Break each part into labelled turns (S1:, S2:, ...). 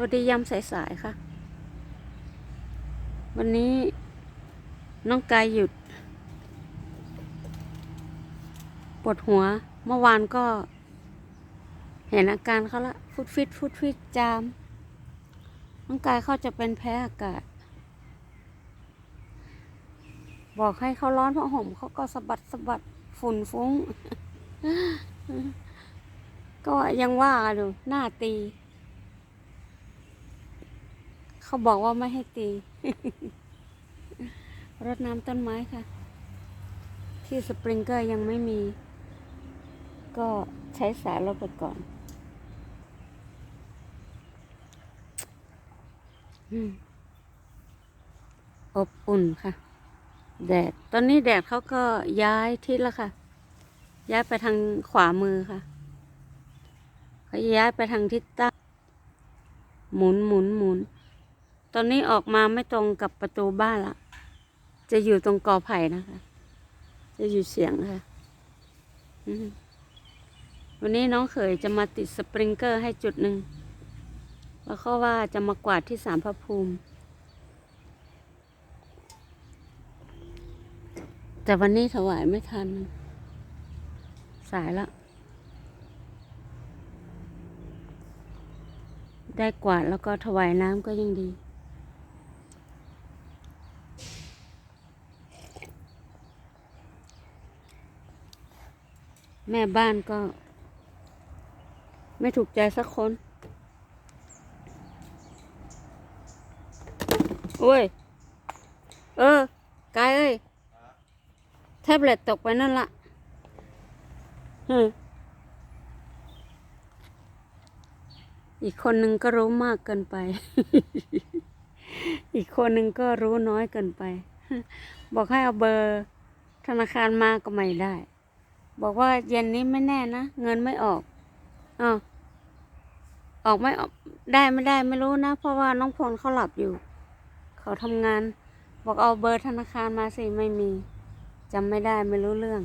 S1: วัสดียามสายๆค่ะ วันนี้น้องกายหยุดปวดหัวเมื่อวานก็ เห็นอาการเขาละฟุดฟิตฟุดฟิตจาม น้องกายเขาจะเป็นแพ้อากาศ บอกให้เขาร้อนเพราะห่มเขาก็สะบัดสะบัดฝุ่นฟุ้ง ก็ยังว่าอยู่หน้าตี เขาบอกว่าไม่ให้ตี รดน้ำต้นไม้ค่ะ ที่สปริงเกอร์ยังไม่มี ก็ใช้สายรดไปก่อนอบอุ่นค่ะ แดด ตอนนี้แดดเขาก็ย้ายทิศแล้วค่ะ ย้ายไปทางขวามือค่ะเขาย้ายไปทางทิศใต้หมุนหมุนหมุน ตอนนี้ออกมาไม่ตรงกับประตูบ้านละ จะอยู่ตรงกอไผ่นะคะ จะอยู่เสียงค่ะวันนี้น้องเขยจะมาติดสปริงเกอร์ให้จุดหนึ่ง แล้วก็ว่าจะมากวาดที่สามพระภูมิ แต่วันนี้ถวายไม่ทัน สายละ ได้กวาดแล้วก็ถวายน้ำก็ยังดี แม่บ้านก็ ไม่ถูกใจสักคน โอ้ย เออกายเอ้ย แท็บเล็ตตกไปนั่นละฮึอีกคนหนึ่งก็รู้มากเกินไป อีกคนหนึ่งก็รู้น้อยเกินไป บอกให้เอาเบอร์ ธนาคารมาก็ไม่ได้ บอกว่าเย็นนี้ไม่แน่นะ เงินไม่ออกอ้าวออกไม่ออกได้ไม่ได้ไม่รู้นะ เพราะว่าน้องพลเขาหลับอยู่ เขาทำงาน บอกเอาเบอร์ธนาคารมาสิไม่มีจำไม่ได้ไม่รู้เรื่อง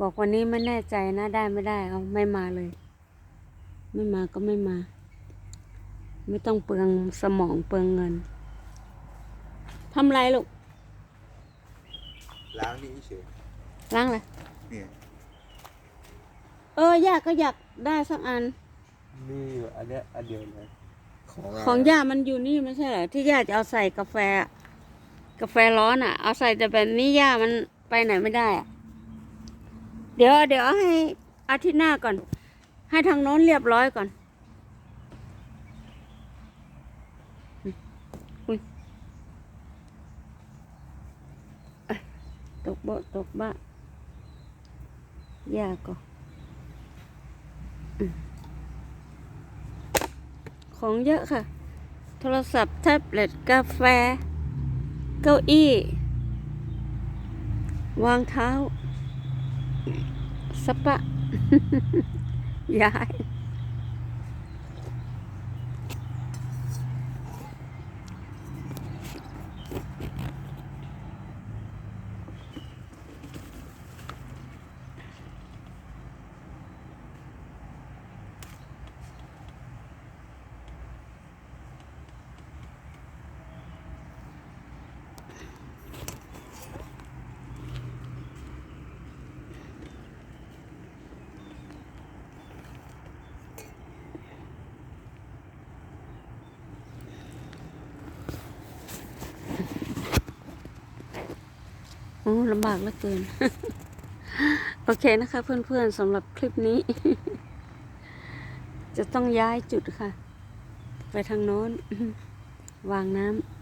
S1: บอกวันนี้ไม่แน่ใจนะได้ไม่ได้เอาไม่มาเลย ไม่มาก็ไม่มา ไม่ต้องเปลืองสมองเปลืองเงินทำไรลูก
S2: ล้างนี่เฉย
S1: ล้างเลย
S2: เนี่ย
S1: เออยากก็อยากได้สักอัน
S2: นี่อันเนี้ยอันเดียวเลยของ
S1: ของย่ามันอยู่นี่ไม่ใช่เหรอที่ย่าจะเอาใส่กาแฟอะกาแฟร้อนอะ เอาใส่แต่แบบนี้ย่ามันไปไหนไม่ได้อะเดี๋ยวเดี๋ยวให้อาทิตย์หน้าก่อน ให้ทางโน้นเรียบร้อยก่อนอุ๊ยเอ้ยตกโบะตกบ้า ยาก็ของเยอะค่ะ โทรศัพท์แท็บเล็ตกาแฟ เก้าอี้ วางเท้า สปะ ย้าย โอ้ลำบากเหลือเกิน โอเคนะคะ เพื่อนๆสำหรับคลิปนี้ จะต้องย้ายจุดค่ะ ไปทางโน้น วางน้ำ